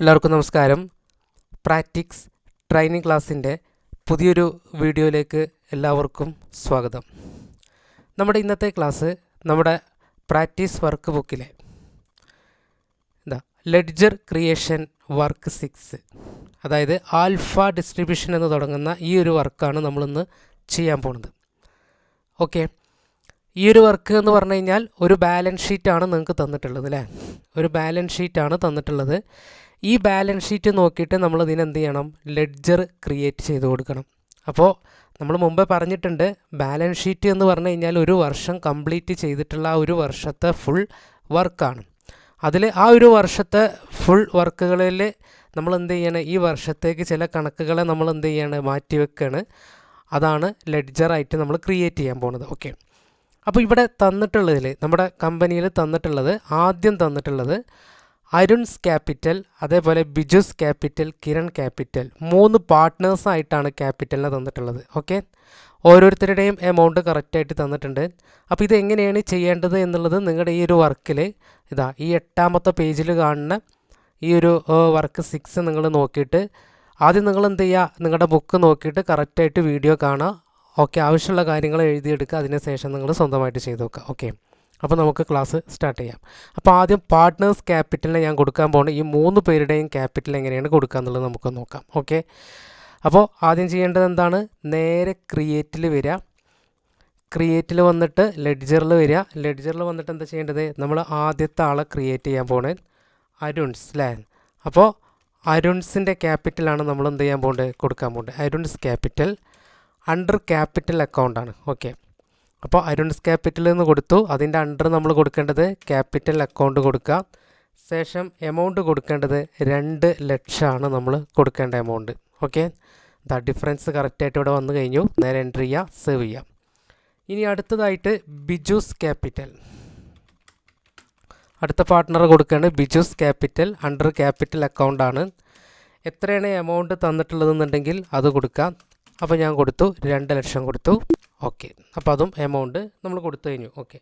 എല്ലാവർക്കും നമസ്കാരം. പ്രാക്ടിക്സ് ട്രെയിനിങ് ക്ലാസ്സിന്റെ പുതിയൊരു വീഡിയോയിലേക്ക് എല്ലാവർക്കും സ്വാഗതം. നമ്മുടെ ഇന്നത്തെ ക്ലാസ് നമ്മുടെ പ്രാക്ടീസ് വർക്ക് ബുക്കിലെ എന്താ ലെഡ്ജർ ക്രിയേഷൻ വർക്ക് സിക്സ്. അതായത് ആൽഫ ഡിസ്ട്രിബ്യൂഷൻ എന്ന് തുടങ്ങുന്ന ഈ ഒരു വർക്കാണ് നമ്മളിന്ന് ചെയ്യാൻ പോകുന്നത് ഓക്കെ. ഈ ഒരു വർക്ക് എന്ന് പറഞ്ഞു കഴിഞ്ഞാൽ ഒരു ബാലൻസ് ഷീറ്റാണ് നിങ്ങൾക്ക് തന്നിട്ടുള്ളത് അല്ലേ? ഒരു ബാലൻസ് ഷീറ്റാണ് തന്നിട്ടുള്ളത്. ഈ ബാലൻസ് ഷീറ്റ് നോക്കിയിട്ട് നമ്മൾ ഇതിന് എന്ത് ചെയ്യണം? ലെഡ്ജർ ക്രിയേറ്റ് ചെയ്ത് കൊടുക്കണം. അപ്പോൾ നമ്മൾ മുമ്പേ പറഞ്ഞിട്ടുണ്ട് ബാലൻസ് ഷീറ്റ് എന്ന് പറഞ്ഞു കഴിഞ്ഞാൽ ഒരു വർഷം കംപ്ലീറ്റ് ചെയ്തിട്ടുള്ള ആ ഒരു വർഷത്തെ ഫുൾ വർക്കാണ് അതിൽ ആ ഒരു വർഷത്തെ ഫുൾ വർക്കുകളിൽ നമ്മൾ എന്ത് ചെയ്യണം? ഈ വർഷത്തേക്ക് ചില കണക്കുകളെ നമ്മൾ എന്ത് ചെയ്യാണ്? മാറ്റി വെക്കുകയാണ് അതാണ് ലെഡ്ജറായിട്ട് നമ്മൾ ക്രിയേറ്റ് ചെയ്യാൻ പോകുന്നത് ഓക്കെ അപ്പോൾ ഇവിടെ തന്നിട്ടുള്ളതിൽ നമ്മുടെ കമ്പനിയിൽ തന്നിട്ടുള്ളത് ആദ്യം തന്നിട്ടുള്ളത് അരുൺസ് ക്യാപിറ്റൽ അതേപോലെ ബിജുസ് ക്യാപിറ്റൽ കിരൺ ക്യാപിറ്റൽ മൂന്ന് പാർട്ട്നേഴ്സായിട്ടാണ് ക്യാപിറ്റലിനെ തന്നിട്ടുള്ളത്. ഓക്കെ ഓരോരുത്തരുടെയും എമൗണ്ട് കറക്റ്റായിട്ട് തന്നിട്ടുണ്ട്. അപ്പോൾ ഇത് എങ്ങനെയാണ് ചെയ്യേണ്ടത് എന്നുള്ളത് നിങ്ങളുടെ ഈ ഒരു വർക്കിൽ ഇതാ ഈ എട്ടാമത്തെ പേജിൽ കാണുന്ന ഈ ഒരു വർക്ക് സിക്സ് നിങ്ങൾ നോക്കിയിട്ട് ആദ്യം നിങ്ങൾ എന്ത് ചെയ്യുക നിങ്ങളുടെ ബുക്ക് നോക്കിയിട്ട് കറക്റ്റായിട്ട് വീഡിയോ കാണുക. ഓക്കെ ആവശ്യമുള്ള കാര്യങ്ങൾ എഴുതിയെടുക്കുക. അതിന് ശേഷം നിങ്ങൾ സ്വന്തമായിട്ട് ചെയ്ത് നോക്കുക. ഓക്കെ അപ്പോൾ നമുക്ക് ക്ലാസ് സ്റ്റാർട്ട് ചെയ്യാം. അപ്പോൾ ആദ്യം പാർട്ട്നേഴ്സ് ക്യാപിറ്റലിനെ ഞാൻ കൊടുക്കാൻ പോകുന്നത് ഈ മൂന്ന് പേരുടെയും ക്യാപിറ്റൽ എങ്ങനെയാണ് കൊടുക്കുക എന്നുള്ളത് നമുക്ക് നോക്കാം. ഓക്കെ അപ്പോൾ ആദ്യം ചെയ്യേണ്ടത് എന്താണ്? നേരെ ക്രിയേറ്റിൽ വരിക ക്രിയേറ്റിൽ വന്നിട്ട് ലെഡ്ജറിൽ വരിക ലെഡ്ജറിൽ വന്നിട്ട് എന്താ ചെയ്യേണ്ടത്? നമ്മൾ ആദ്യത്തെ ആളെ ക്രിയേറ്റ് ചെയ്യാൻ പോണേ. അരുൺസ് അല്ലേ അപ്പോൾ അരുൺസിന്റെ ക്യാപിറ്റലാണ് നമ്മൾ എന്ത് ചെയ്യാൻ പോകേണ്ടത് കൊടുക്കാൻ പോകേണ്ടത് അരുൺസ് ക്യാപിറ്റൽ അണ്ടർ ക്യാപിറ്റൽ അക്കൗണ്ടാണ് ഓക്കെ അപ്പോൾ അരുൺസ് ക്യാപിറ്റൽ എന്ന് കൊടുത്തു. അതിന്റെ അണ്ടർ നമ്മൾ കൊടുക്കേണ്ടത് ക്യാപിറ്റൽ അക്കൗണ്ട് കൊടുക്കുക. ശേഷം എമൗണ്ട് കൊടുക്കേണ്ടത് രണ്ട് ലക്ഷമാണ് നമ്മൾ കൊടുക്കേണ്ട എമൗണ്ട് ഓക്കെ ദ ഡിഫറൻസ് കറക്റ്റായിട്ട് ഇവിടെ വന്നു കഴിഞ്ഞു. നേരെ എന്റർ ചെയ്യുക സേവ് ചെയ്യാം. ഇനി അടുത്തതായിട്ട് ബിജൂസ് ക്യാപിറ്റൽ അടുത്ത പാർട്ട്ണർ കൊടുക്കേണ്ടത് Biju's capital under capital account ആണ്. എത്രയാണ് എമൗണ്ട് തന്നിട്ടുള്ളതെന്നുണ്ടെങ്കിൽ അത് കൊടുക്കാം. അപ്പോൾ ഞാൻ കൊടുത്തു രണ്ട് ലക്ഷം കൊടുത്തു. ഓക്കെ. അപ്പോൾ അതും എമൗണ്ട് നമ്മൾ കൊടുത്തു കഴിഞ്ഞു. ഓക്കെ.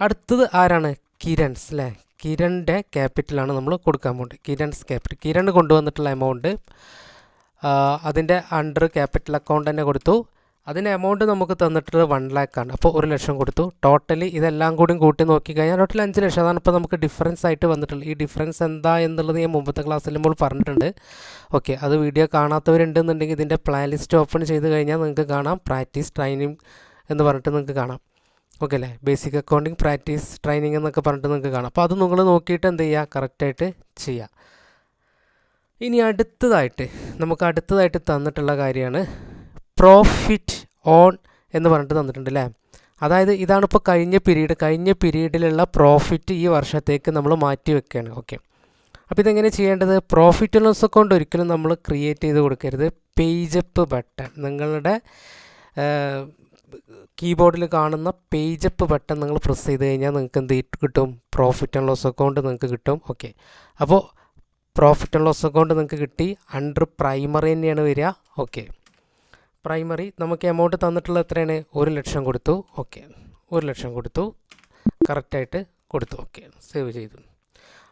അടുത്തത് ആരാണ്? കിരൺസ് അല്ലേ? കിരണിന്റെ ക്യാപിറ്റലാണ് നമ്മൾ കൊടുക്കാൻ പോകുന്നത് കിരൺസ് ക്യാപിറ്റൽ കിരൺ കൊണ്ടുവന്നിട്ടുള്ള എമൗണ്ട് അതിന്റെ അണ്ടർ ക്യാപിറ്റൽ അക്കൗണ്ട് തന്നെ കൊടുത്തു. അതിന് എമൗണ്ട് നമുക്ക് തന്നിട്ടുള്ളത് വൺ ലാക്കാണ് അപ്പോൾ ഒരു ലക്ഷം കൊടുത്തു. ടോട്ടലി ഇതെല്ലാം കൂടി കൂട്ടി നോക്കിക്കഴിഞ്ഞാൽ ടോട്ടൽ അഞ്ച് ലക്ഷം. അതാണ് ഇപ്പോൾ നമുക്ക് ഡിഫറൻസ് ആയിട്ട് വന്നിട്ടുള്ളത്. ഈ ഡിഫറൻസ് എന്താ എന്നുള്ളത് ഞാൻ മുമ്പത്തെ ക്ലാസ്സിൽ നമ്മൾ പറഞ്ഞിട്ടുണ്ട്. ഓക്കെ അത് വീഡിയോ കാണാത്തവരുണ്ടെന്നുണ്ടെങ്കിൽ ഇതിന്റെ പ്ലാൻ ലിസ്റ്റ് ഓപ്പൺ ചെയ്ത് കഴിഞ്ഞാൽ നിങ്ങൾക്ക് കാണാം. പ്രാക്ടീസ് ട്രെയിനിങ് എന്ന് പറഞ്ഞിട്ട് നിങ്ങൾക്ക് കാണാം. ഓക്കെ അല്ലേ? ബേസിക് അക്കൗണ്ടിങ് പ്രാക്ടീസ് ട്രെയിനിങ് എന്നൊക്കെ പറഞ്ഞിട്ട് നിങ്ങൾക്ക് കാണാം. അപ്പോൾ അത് നിങ്ങൾ നോക്കിയിട്ട് എന്ത് ചെയ്യുക? കറക്റ്റായിട്ട് ചെയ്യുക. ഇനി അടുത്തതായിട്ട് നമുക്ക് അടുത്തതായിട്ട് തന്നിട്ടുള്ള കാര്യമാണ് പ്രോഫിറ്റ് ഓൺ എന്ന് പറഞ്ഞിട്ട് തന്നിട്ടുണ്ട് അല്ലേ അതായത് ഇതാണ് ഇപ്പോൾ കഴിഞ്ഞ പീരീഡ് കഴിഞ്ഞ പീരീഡിലുള്ള പ്രോഫിറ്റ് ഈ വർഷത്തേക്ക് നമ്മൾ മാറ്റി വെക്കുകയാണ് ഓക്കെ അപ്പോൾ ഇതെങ്ങനെ ചെയ്യേണ്ടത്? പ്രോഫിറ്റ് ലോസ് അക്കൗണ്ട് ഒരിക്കലും നമ്മൾ ക്രിയേറ്റ് ചെയ്ത് കൊടുക്കരുത്. പേജപ്പ് ബട്ടൺ നിങ്ങളുടെ കീബോർഡിൽ കാണുന്ന പേജപ്പ് ബട്ടൺ നിങ്ങൾ പ്രസ് ചെയ്ത് കഴിഞ്ഞാൽ നിങ്ങൾക്ക് എന്ത് കിട്ടും? പ്രോഫിറ്റ് ആൻഡ് ലോസ് അക്കൗണ്ട് നിങ്ങൾക്ക് കിട്ടും. ഓക്കെ അപ്പോൾ പ്രോഫിറ്റ് ആൻഡ് ലോസ് അക്കൗണ്ട് നിങ്ങൾക്ക് കിട്ടി. അണ്ടർ പ്രൈമറി തന്നെയാണ് വരിക. ഓക്കെ പ്രൈമറി നമുക്ക് എമൗണ്ട് തന്നിട്ടുള്ള എത്രയാണ്? ഒരു ലക്ഷം കൊടുത്തു. ഓക്കെ ഒരു ലക്ഷം കൊടുത്തു. കറക്റ്റായിട്ട് കൊടുത്തു. ഓക്കെ സേവ് ചെയ്തു.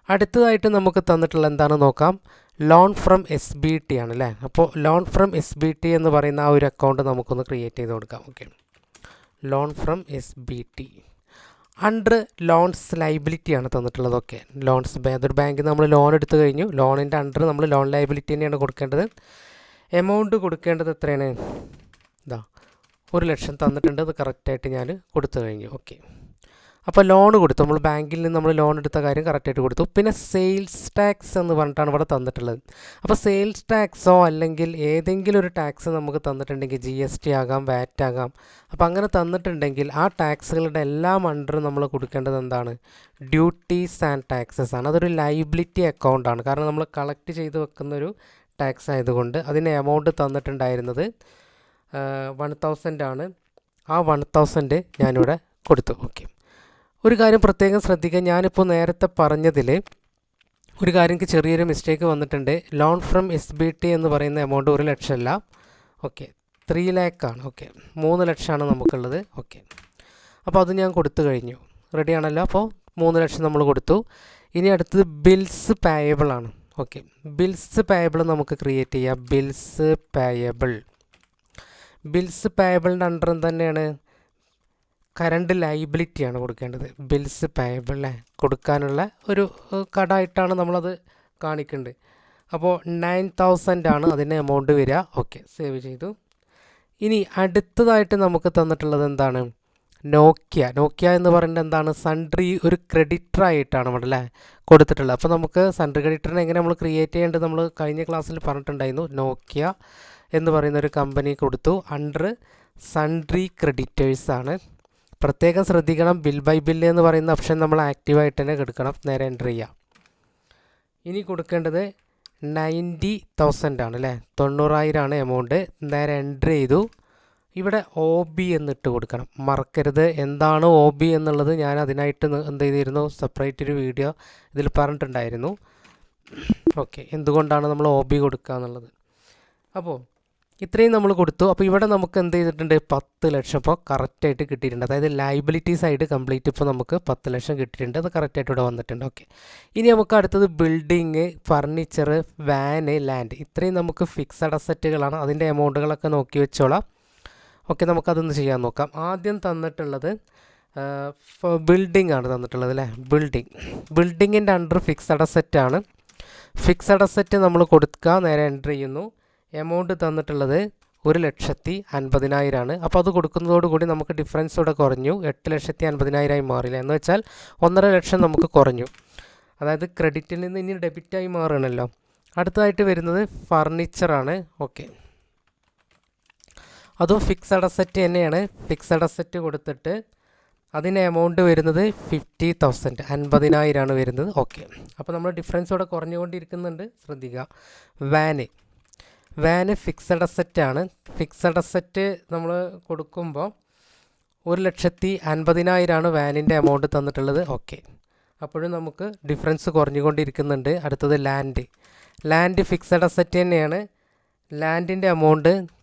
അടുത്തതായിട്ട് നമുക്ക് തന്നിട്ടുള്ള എന്താണ് നോക്കാം. Loan from S B T ആണ് അല്ലേ? അപ്പോൾ loan from S B T എന്ന് പറയുന്ന ആ ഒരു അക്കൗണ്ട് നമുക്കൊന്ന് ക്രിയേറ്റ് ചെയ്ത് കൊടുക്കാം. Okay loan from S B T under loans liability ആണ് തന്നിട്ടുള്ളത്. ഓക്കെ ലോൺസ് അതൊരു ബാങ്കിൽ നമ്മൾ ലോൺ എടുത്തു കഴിഞ്ഞു. ലോണിന്റെ അണ്ടർ നമ്മൾ ലോൺ ലൈബിലിറ്റി തന്നെയാണ് കൊടുക്കേണ്ടത്. എമൗണ്ട് കൊടുക്കേണ്ടത് എത്രയാണ്? ഇതാ ഒരു ലക്ഷം തന്നിട്ടുണ്ട്. അത് കറക്റ്റായിട്ട് ഞാൻ കൊടുത്തു കഴിഞ്ഞു. ഓക്കെ. അപ്പോൾ ലോൺ കൊടുത്തു. നമ്മൾ ബാങ്കിൽ നിന്ന് നമ്മൾ ലോൺ എടുത്ത കാര്യം കറക്റ്റായിട്ട് കൊടുത്തു. പിന്നെ സെയിൽസ് ടാക്സ് എന്ന് പറഞ്ഞിട്ടാണ് ഇവിടെ തന്നിട്ടുള്ളത്. അപ്പോൾ സെയിൽസ് ടാക്സോ അല്ലെങ്കിൽ ഏതെങ്കിലും ഒരു ടാക്സ് നമുക്ക് തന്നിട്ടുണ്ടെങ്കിൽ ജി എസ് ടി ആകാം വാറ്റ് ആകാം. അപ്പോൾ അങ്ങനെ തന്നിട്ടുണ്ടെങ്കിൽ ആ ടാക്സുകളുടെ എല്ലാം അണ്ടർ നമ്മൾ കൊടുക്കേണ്ടത് എന്താണ്? ഡ്യൂട്ടീസ് ആൻഡ് ടാക്സസ് ആണ്. അതൊരു ലൈബിലിറ്റി അക്കൗണ്ടാണ് കാരണം നമ്മൾ കളക്ട് ചെയ്ത് വെക്കുന്നൊരു ടാക്സ് ആയതുകൊണ്ട് അതിന് എമൗണ്ട് തന്നിട്ടുണ്ടായിരുന്നത് വൺ തൗസൻഡ് ആണ്. ആ വൺ തൗസൻഡ് ഞാനിവിടെ കൊടുത്തു. ഓക്കെ ഒരു കാര്യം പ്രത്യേകം ശ്രദ്ധിക്കുക. ഞാനിപ്പോൾ നേരത്തെ പറഞ്ഞതിൽ ഒരു കാര്യം ചെറിയൊരു മിസ്റ്റേക്ക് വന്നിട്ടുണ്ട്. Loan from S B T എന്ന് പറയുന്ന എമൗണ്ട് ഒരു ലക്ഷമല്ല. ഓക്കെ ത്രീ ലാക്കാണ് ഓക്കെ മൂന്ന് ലക്ഷമാണ് നമുക്കുള്ളത്. ഓക്കെ അപ്പോൾ അത് ഞാൻ കൊടുത്തു കഴിഞ്ഞു. റെഡിയാണല്ലോ അപ്പോൾ മൂന്ന് ലക്ഷം നമ്മൾ കൊടുത്തു. ഇനി അടുത്തത് ബിൽസ് പേയബിൾ ആണ്. ഓക്കെ. ബിൽസ് പേയബിൾ നമുക്ക് ക്രിയേറ്റ് ചെയ്യാം. Bills payable. ബിൽസ് പേയബിളിന്റെ അണ്ടറും തന്നെയാണ് കറണ്ട് ലൈബിലിറ്റിയാണ് കൊടുക്കേണ്ടത്. ബിൽസ് പേയബിൾ കൊടുക്കാനുള്ള ഒരു കടമായിട്ടാണ് നമ്മളത് കാണിക്കേണ്ടത് അപ്പോൾ നയൻ തൗസൻഡ് ആണ് അതിന് എമൗണ്ട് വരിക. ഓക്കെ സേവ് ചെയ്തു. ഇനി അടുത്തതായിട്ട് നമുക്ക് തന്നിട്ടുള്ളത് എന്താണ്? നോക്കിയ നോക്കിയ എന്ന് പറയുന്നത് എന്താണ്? സൺട്രി ഒരു ക്രെഡിറ്റർ ആയിട്ടാണ് നമ്മുടെ അല്ലേ? കൊടുത്തിട്ടുള്ളത്. അപ്പോൾ നമുക്ക് സൺട്രി ക്രെഡിറ്ററിനെ എങ്ങനെ നമ്മൾ ക്രിയേറ്റ് ചെയ്യേണ്ടത് നമ്മൾ കഴിഞ്ഞ ക്ലാസ്സിൽ പറഞ്ഞിട്ടുണ്ടായിരുന്നു. നോക്കിയ എന്ന് പറയുന്ന ഒരു കമ്പനി കൊടുത്തു. അണ്ടർ സൺട്രി ക്രെഡിറ്റേഴ്സ് ആണ്. പ്രത്യേകം ശ്രദ്ധിക്കണം. ബിൽ ബൈ ബില്ല് എന്ന് പറയുന്ന ഓപ്ഷൻ നമ്മൾ ആക്റ്റീവായിട്ട് തന്നെ എടുക്കണം. നേരെ എന്റർ ചെയ്യാം. ഇനി കൊടുക്കേണ്ടത് നയന്റി തൗസൻഡ് ആണ് അല്ലേ? തൊണ്ണൂറായിരമാണ് എമൗണ്ട് നേരെ എന്റർ ചെയ്തു. ഇവിടെ ഒ ബി എന്നിട്ട് കൊടുക്കണം. മറക്കരുത്. എന്താണ് ഒ ബി എന്നുള്ളത് ഞാൻ അതിനായിട്ട് എന്ത് ചെയ്തിരുന്നു? സെപ്പറേറ്റ് ഒരു വീഡിയോ ഇതിൽ പറഞ്ഞിട്ടുണ്ടായിരുന്നു. ഓക്കെ എന്തുകൊണ്ടാണ് നമ്മൾ ഒ ബി കൊടുക്കുക എന്നുള്ളത്? അപ്പോൾ ഇത്രയും നമ്മൾ കൊടുത്തു. അപ്പോൾ ഇവിടെ നമുക്ക് എന്ത് ചെയ്തിട്ടുണ്ട്? പത്ത് ലക്ഷം ഇപ്പോൾ കറക്റ്റായിട്ട് കിട്ടിയിട്ടുണ്ട്. അതായത് ലൈബിലിറ്റി സൈഡ് കംപ്ലീറ്റ് ഇപ്പോൾ നമുക്ക് പത്ത് ലക്ഷം കിട്ടിയിട്ടുണ്ട്. അത് കറക്റ്റായിട്ട് ഇവിടെ വന്നിട്ടുണ്ട്. ഓക്കെ ഇനി നമുക്ക് അടുത്തത് ബിൽഡിങ് ഫർണിച്ചർ വാന് ലാൻഡ് ഇത്രയും നമുക്ക് ഫിക്സഡ് അസറ്റുകളാണ് അതിന്റെ എമൗണ്ടുകളൊക്കെ നോക്കി വെച്ചോളാം. ഓക്കെ നമുക്കതൊന്ന് ചെയ്യാൻ നോക്കാം. ആദ്യം തന്നിട്ടുള്ളത് ബിൽഡിംഗ് ആണ് തന്നിട്ടുള്ളത് അല്ലേ? ബിൽഡിംഗ് ബിൽഡിങ്ങിന്റെ അണ്ടർ ഫിക്സഡ് അസറ്റ് ആണ്. ഫിക്സഡ് അസെറ്റ് നമ്മൾ കൊടുക്കുക നേരെ എന്റർ ചെയ്യുന്നു. എമൗണ്ട് തന്നിട്ടുള്ളത് ഒരു ലക്ഷത്തി അൻപതിനായിരമാണ് അപ്പോൾ അത് കൊടുക്കുന്നതോടുകൂടി നമുക്ക് ഡിഫറൻസ് ഇവിടെ കുറഞ്ഞു. എട്ട് ലക്ഷത്തി അൻപതിനായിരമായി മാറില്ല. എന്ന് വെച്ചാൽ ഒന്നര ലക്ഷം നമുക്ക് കുറഞ്ഞു. അതായത് ക്രെഡിറ്റിൽ നിന്ന് ഇനി ഡെബിറ്റായി മാറണമല്ലോ അടുത്തതായിട്ട് വരുന്നത് ഫർണിച്ചറാണ് ഓക്കെ അതും ഫിക്സഡ് അസറ്റ് തന്നെയാണ്. ഫിക്സഡ് അസറ്റ് കൊടുത്തിട്ട് അതിന് എമൗണ്ട് വരുന്നത് ഫിഫ്റ്റി തൗസൻഡ് അൻപതിനായിരമാണ് വരുന്നത്. ഓക്കെ അപ്പോൾ നമ്മൾ ഡിഫറൻസ് ഇവിടെ കുറഞ്ഞുകൊണ്ടിരിക്കുന്നുണ്ട്. ശ്രദ്ധിക്കുക വാന് വാന് ഫിക്സഡ് അസറ്റാണ് ഫിക്സഡ് അസറ്റ് നമ്മൾ കൊടുക്കുമ്പോൾ ഒരു ലക്ഷത്തി അൻപതിനായിരമാണ് വാനിന്റെ എമൗണ്ട് തന്നിട്ടുള്ളത്. ഓക്കെ അപ്പോഴും നമുക്ക് ഡിഫറൻസ് കുറഞ്ഞുകൊണ്ടിരിക്കുന്നുണ്ട്. അടുത്തത് ലാൻഡ് ലാൻഡ് ഫിക്സഡ് അസറ്റ് തന്നെയാണ്. ലാൻഡിന്റെ എമൗണ്ട്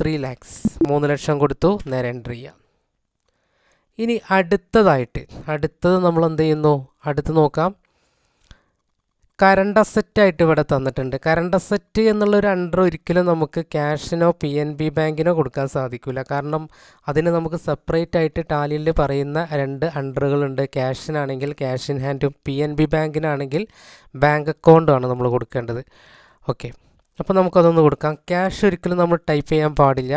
ത്രീ ലാക്സ് മൂന്ന് ലക്ഷം കൊടുത്തു നേരെ എന്റർ ചെയ്യാം. ഇനി അടുത്തതായിട്ട് അടുത്തത് നമ്മൾ എന്ത് ചെയ്യുന്നു അടുത്ത് നോക്കാം. കറണ്ട് അസറ്റായിട്ട് ഇവിടെ തന്നിട്ടുണ്ട്. കറണ്ട് അസറ്റ് എന്നുള്ളൊരു അണ്ടർ ഒരിക്കലും നമുക്ക് ക്യാഷിനോ പി എൻ ബി ബാങ്കിനോ കൊടുക്കാൻ സാധിക്കില്ല കാരണം അതിന് നമുക്ക് സെപ്പറേറ്റ് ആയിട്ട് ടാലിയിൽ പറയുന്ന രണ്ട് അണ്ടറുകളുണ്ട് ക്യാഷിനാണെങ്കിൽ ക്യാഷ് ഇൻ ഹാൻഡും പി എൻ ബി ബാങ്കിനാണെങ്കിൽ ബാങ്ക് അക്കൗണ്ടുമാണ് നമ്മൾ കൊടുക്കേണ്ടത്. ഓക്കെ അപ്പോൾ നമുക്കതൊന്ന് കൊടുക്കാം. ക്യാഷ് ഒരിക്കലും നമ്മൾ ടൈപ്പ് ചെയ്യാൻ പാടില്ല.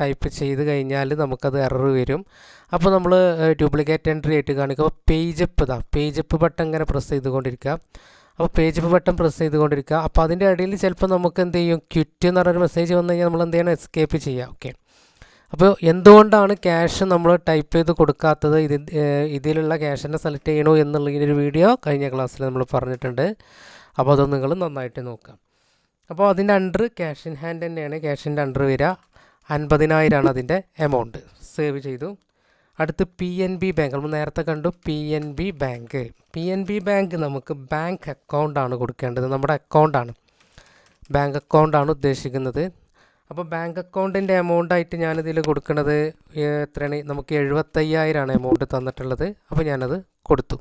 ടൈപ്പ് ചെയ്ത് കഴിഞ്ഞാൽ നമുക്കത് എറർ വരും. അപ്പോൾ നമ്മൾ ഡ്യൂപ്ലിക്കേറ്റ് എൻട്രി ആയിട്ട് കാണിക്കുക അപ്പോൾ പേജ് അപ്പ് ഇതാ. അപ്പ് ബട്ടൺ ഇങ്ങനെ പ്രസ് ചെയ്തുകൊണ്ടിരിക്കുക. അപ്പോൾ പേജ് അപ്പ് ബട്ടൺ പ്രസ് ചെയ്തുകൊണ്ടിരിക്കുക. അപ്പോൾ അതിന്റെ ഇടയിൽ ചിലപ്പോൾ നമുക്ക് എന്ത് ചെയ്യും? ക്വിറ്റ് എന്ന് പറഞ്ഞൊരു മെസ്സേജ് വന്നു കഴിഞ്ഞാൽ നമ്മൾ എന്ത് ചെയ്യണം? എസ്കേപ്പ് ചെയ്യുക. ഓക്കെ അപ്പോൾ എന്തുകൊണ്ടാണ് ക്യാഷ് നമ്മൾ ടൈപ്പ് ചെയ്ത് കൊടുക്കാത്തത്? ഇത് ഇതിലുള്ള ക്യാഷിനെ സെലക്ട് ചെയ്യണോ എന്നുള്ള ഇതിന്റെ ഒരു വീഡിയോ കഴിഞ്ഞ ക്ലാസ്സിൽ നമ്മൾ പറഞ്ഞിട്ടുണ്ട്. അപ്പോൾ അതൊന്നും നിങ്ങൾ നന്നായിട്ട് നോക്കാം. അപ്പോൾ അതിന്റെ അണ്ടർ ക്യാഷ് ഇൻ ഹാൻഡ് തന്നെയാണ് ക്യാഷിന്റെ അണ്ടർ വരിക. അൻപതിനായിരമാണ് അതിന്റെ എമൗണ്ട് സേവ് ചെയ്തു. അടുത്ത് പി എൻ ബി ബാങ്ക് നമ്മൾ നേരത്തെ കണ്ടു P N B bank P N B bank നമുക്ക് ബാങ്ക് അക്കൗണ്ടാണ് കൊടുക്കേണ്ടത്. നമ്മുടെ അക്കൗണ്ടാണ് ബാങ്ക് അക്കൗണ്ടാണ് ഉദ്ദേശിക്കുന്നത്. അപ്പോൾ ബാങ്ക് അക്കൗണ്ടിന്റെ എമൗണ്ടായിട്ട് ഞാനിതിൽ കൊടുക്കുന്നത് എത്രയാണ്? നമുക്ക് എഴുപത്തയ്യായിരമാണ് എമൗണ്ട് തന്നിട്ടുള്ളത്. അപ്പോൾ ഞാനത് കൊടുത്തു.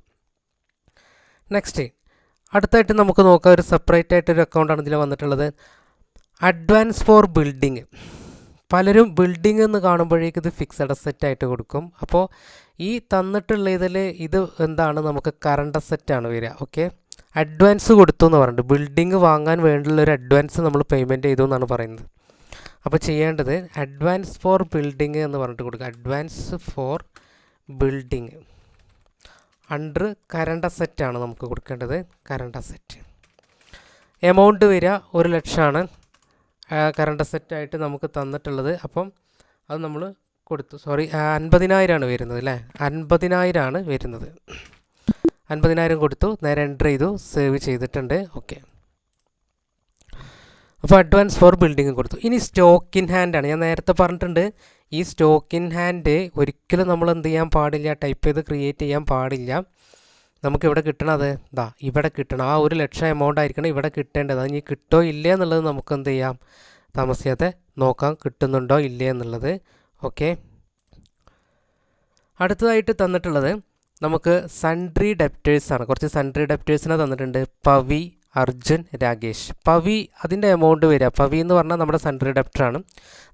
നെക്സ്റ്റ് അടുത്തായിട്ട് നമുക്ക് നോക്കാം ഒരു സെപ്പറേറ്റ് ആയിട്ട് ഒരു അക്കൗണ്ട് ആണ് ഇതിൽ വന്നിട്ടുള്ളത്. അഡ്വാൻസ് ഫോർ ബിൽഡിങ് പലരും ബിൽഡിംഗ് എന്ന് കാണുമ്പോഴേക്ക് ഇത് ഫിക്സഡ് അസെറ്റ് ആയിട്ട് കൊടുക്കും. അപ്പോൾ ഈ തന്നിട്ടുള്ള ഇതിൽ ഇത് എന്താണ്? നമുക്ക് കറണ്ട് ആണ് വരിക. ഓക്കെ അഡ്വാൻസ് കൊടുത്തു എന്ന് പറഞ്ഞിട്ട് ബിൽഡിംഗ് വാങ്ങാൻ വേണ്ടിയുള്ള ഒരു അഡ്വാൻസ് നമ്മൾ പേയ്മെന്റ് ചെയ്തു എന്നാണ് പറയുന്നത്. അപ്പോൾ ചെയ്യേണ്ടത് അഡ്വാൻസ് ഫോർ ബിൽഡിംഗ് എന്ന് പറഞ്ഞിട്ട് കൊടുക്കുക. Advance for building under current അസറ്റാണ് നമുക്ക് കൊടുക്കേണ്ടത്. കറണ്ട് അസറ്റ് എമൗണ്ട് വരിക ഒരു ലക്ഷമാണ്. കറണ്ട് അസറ്റായിട്ട് നമുക്ക് തന്നിട്ടുള്ളത്. അപ്പം അത് നമ്മൾ കൊടുത്തു. സോറി അൻപതിനായിരമാണ് വരുന്നത് അല്ലേ? അൻപതിനായിരമാണ് വരുന്നത്. അൻപതിനായിരം കൊടുത്തു. നേരെ എന്റർ ചെയ്തു. സേവ് ചെയ്തിട്ടുണ്ട്. ഓക്കെ അപ്പോൾ അഡ്വാൻസ് ഫോർ ബിൽഡിംഗ് കൊടുത്തു. ഇനി സ്റ്റോക്ക് ഇൻ ഹാൻഡ് ആണ്. ഞാൻ നേരത്തെ പറഞ്ഞിട്ടുണ്ട് ഈ സ്റ്റോക്ക് ഇൻ ഹാൻഡ് ഒരിക്കലും നമ്മൾ എന്ത് ചെയ്യാൻ പാടില്ല ടൈപ്പ് ചെയ്ത് ക്രിയേറ്റ് ചെയ്യാൻ പാടില്ല. നമുക്ക് ഇവിടെ കിട്ടണത് ഇതാ ഇവിടെ കിട്ടണം. ആ ഒരു ലക്ഷം എമൗണ്ട് ആയിരിക്കണം ഇവിടെ കിട്ടേണ്ടത്. അത് ഇനി കിട്ടോ ഇല്ലേ എന്നുള്ളത് നമുക്ക് എന്ത് ചെയ്യാം? താമസിയാതെ നോക്കാം കിട്ടുന്നുണ്ടോ ഇല്ലേ എന്നുള്ളത്. ഓക്കെ അടുത്തതായിട്ട് തന്നിട്ടുള്ളത് നമുക്ക് സൺട്രി ഡെപ്റ്റേഴ്സാണ് കുറച്ച് സൺട്രി ഡെപ്റ്റേഴ്സിനെ തന്നിട്ടുണ്ട്. പവി അർജുൻ രാകേഷ്. പവി അതിന്റെ എമൗണ്ട് വരിക. പവി എന്ന് പറഞ്ഞാൽ നമ്മുടെ സെൻട്രൽ ഡെപ്റ്ററാണ്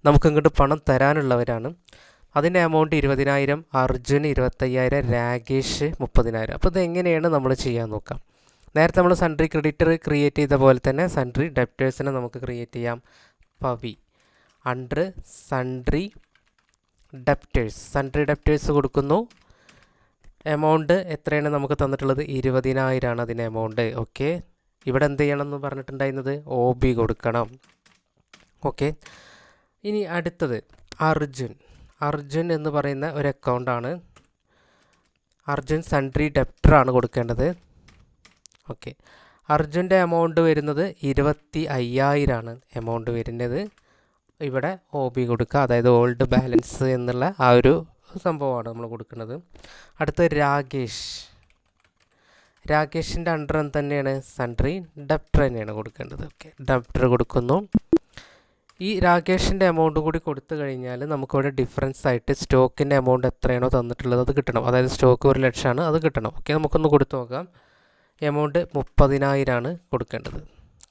നമുക്ക് ഇങ്ങോട്ട് പണം തരാനുള്ളവരാണ്. അതിന്റെ എമൗണ്ട് ഇരുപതിനായിരം അർജുൻ ഇരുപത്തയ്യായിരം രാകേഷ് മുപ്പതിനായിരം. അപ്പോൾ ഇത് എങ്ങനെയാണ് നമ്മൾ ചെയ്യാൻ നോക്കാം നേരത്തെ നമ്മൾ സൺട്രി ക്രെഡിറ്റർ ക്രിയേറ്റ് ചെയ്ത പോലെ തന്നെ സൺട്രി ഡെപ്റ്റേഴ്സിനെ നമുക്ക് ക്രിയേറ്റ് ചെയ്യാം. Pavi. Under sundry debtors sundry debtors കൊടുക്കുന്നു. എമൗണ്ട് എത്രയാണ് നമുക്ക് തന്നിട്ടുള്ളത്? ഇരുപതിനായിരമാണ് അതിന് എമൗണ്ട് ഓക്കെ ഇവിടെ എന്ത് ചെയ്യണം എന്ന് പറഞ്ഞിട്ടുണ്ടായിരുന്നത്? ഒ ബി കൊടുക്കണം. ഓക്കെ ഇനി അടുത്തത് അർജുൻ. അർജുൻ എന്ന് പറയുന്ന ഒരു അക്കൗണ്ടാണ് അർജുൻ സൺട്രി ഡെപ്റ്ററാണ് കൊടുക്കേണ്ടത്. ഓക്കെ അർജുന്റെ എമൗണ്ട് വരുന്നത് ഇരുപത്തി അയ്യായിരമാണ് എമൗണ്ട് വരുന്നത്. ഇവിടെ ഒ ബി കൊടുക്കുക. അതായത് ഓൾഡ് ബാലൻസ് എന്നുള്ള ആ ഒരു സംഭവമാണ് നമ്മൾ കൊടുക്കുന്നത്. അടുത്ത രാകേഷ്. രാകേഷിന്റെ അണ്ടർ തന്നെയാണ് സൺട്രി ഡെപ്റ്റർ തന്നെയാണ് കൊടുക്കേണ്ടത്. ഓക്കെ ഡെപ്റ്റർ കൊടുക്കുന്നു. ഈ രാകേഷിന്റെ എമൗണ്ട് കൂടി കൊടുത്തു കഴിഞ്ഞാൽ നമുക്കിവിടെ ഡിഫറൻസ് ആയിട്ട് സ്റ്റോക്കിന്റെ എമൗണ്ട് എത്രയാണോ തന്നിട്ടുള്ളത് അത് കിട്ടണം. അതായത് സ്റ്റോക്ക് ഒരു ലക്ഷമാണ് അത് കിട്ടണം. ഓക്കെ നമുക്കൊന്ന് കൊടുത്തു നോക്കാം. എമൗണ്ട് മുപ്പതിനായിരമാണ് കൊടുക്കേണ്ടത്.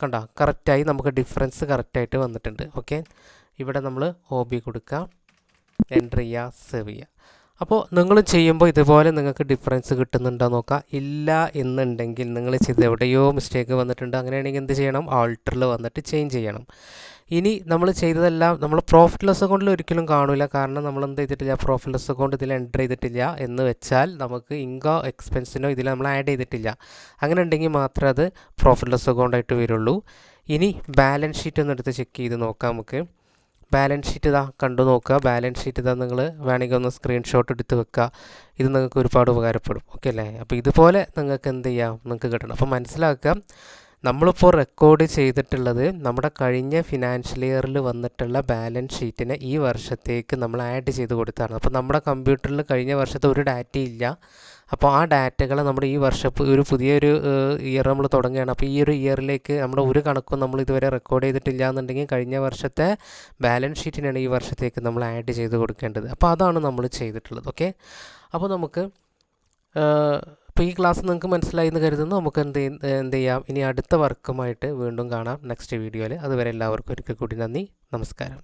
കണ്ടോ? കറക്റ്റായി നമുക്ക് ഡിഫറൻസ് കറക്റ്റായിട്ട് വന്നിട്ടുണ്ട്. ഓക്കെ ഇവിടെ നമ്മൾ ഹോബി കൊടുക്കാം. എന്റർ ചെയ്യുക സേവ് ചെയ്യുക. അപ്പോൾ നിങ്ങൾ ചെയ്യുമ്പോൾ ഇതുപോലെ നിങ്ങൾക്ക് ഡിഫറൻസ് കിട്ടുന്നുണ്ടോ നോക്കുക ഇല്ല എന്നുണ്ടെങ്കിൽ നിങ്ങൾ ചെയ്ത് എവിടെയോ മിസ്റ്റേക്ക് വന്നിട്ടുണ്ട്. അങ്ങനെയാണെങ്കിൽ എന്ത് ചെയ്യണം? ആൾട്ടറിൽ വന്നിട്ട് ചേഞ്ച് ചെയ്യണം. ഇനി നമ്മൾ ചെയ്തതെല്ലാം നമ്മൾ പ്രോഫിറ്റ് ലോസ് അക്കൗണ്ടിൽ ഒരിക്കലും കാണില്ല. കാരണം നമ്മൾ എന്ത് ചെയ്തിട്ടില്ല? പ്രോഫിറ്റ് ലോസ് അക്കൗണ്ട് ഇതിൽ എന്റർ ചെയ്തിട്ടില്ല എന്ന് വെച്ചാൽ നമുക്ക് ഇൻകോ എക്സ്പെൻസിനോ ഇതിൽ നമ്മൾ ആഡ് ചെയ്തിട്ടില്ല. അങ്ങനെ ഉണ്ടെങ്കിൽ മാത്രമേ അത് പ്രോഫിറ്റ് ലോസ് അക്കൗണ്ടായിട്ട് വരുള്ളൂ. ഇനി ബാലൻസ് ഷീറ്റ് ഒന്ന് എടുത്ത് ചെക്ക് ചെയ്ത് നോക്കാം നമുക്ക്. ബാലൻസ് ഷീറ്റ് ഇതാ കണ്ടു നോക്കുക. ബാലൻസ് ഷീറ്റ് ഇതാ നിങ്ങൾ വേണമെങ്കിൽ ഒന്ന് സ്ക്രീൻഷോട്ട് എടുത്ത് വെക്കുക. ഇത് നിങ്ങൾക്ക് ഒരുപാട് ഉപകാരപ്പെടും. ഓക്കെ അല്ലേ? അപ്പോൾ ഇതുപോലെ നിങ്ങൾക്ക് എന്ത് ചെയ്യാം? നിങ്ങൾക്ക് കിട്ടണം. അപ്പോൾ മനസ്സിലാക്കുക നമ്മളിപ്പോൾ റെക്കോർഡ് ചെയ്തിട്ടുള്ളത് നമ്മുടെ കഴിഞ്ഞ ഫിനാൻഷ്യൽ ഇയറിൽ വന്നിട്ടുള്ള ബാലൻസ് ഷീറ്റിനെ ഈ വർഷത്തേക്ക് നമ്മൾ ആഡ് ചെയ്ത് കൊടുത്താണ്. അപ്പോൾ നമ്മുടെ കമ്പ്യൂട്ടറിൽ കഴിഞ്ഞ വർഷത്തെ ഒരു ഡാറ്റയില്ല അപ്പോൾ ആ ഡാറ്റകൾ നമ്മുടെ ഈ വർഷം ഒരു പുതിയൊരു ഇയർ നമ്മൾ തുടങ്ങുകയാണ്. അപ്പോൾ ഈ ഒരു ഇയറിലേക്ക് നമ്മുടെ ഒരു കണക്കും നമ്മൾ ഇതുവരെ റെക്കോർഡ് ചെയ്തിട്ടില്ല എന്നുണ്ടെങ്കിൽ കഴിഞ്ഞ വർഷത്തെ ബാലൻസ് ഷീറ്റിനാണ് ഈ വർഷത്തേക്ക് നമ്മൾ ആഡ് ചെയ്ത് കൊടുക്കേണ്ടത്. അപ്പോൾ അതാണ് നമ്മൾ ചെയ്തിട്ടുള്ളത് ഓക്കെ അപ്പോൾ നമുക്ക് അപ്പോൾ ഈ ക്ലാസ് നിങ്ങൾക്ക് മനസ്സിലായി എന്ന് കരുതുന്നു. നമുക്ക് എന്ത് എന്ത് ചെയ്യാം? ഇനി അടുത്ത വർക്കുമായിട്ട് വീണ്ടും കാണാം നെക്സ്റ്റ് വീഡിയോയിൽ അതുവരെ എല്ലാവർക്കും ഒരിക്കൽ കൂടി നന്ദി. നമസ്കാരം.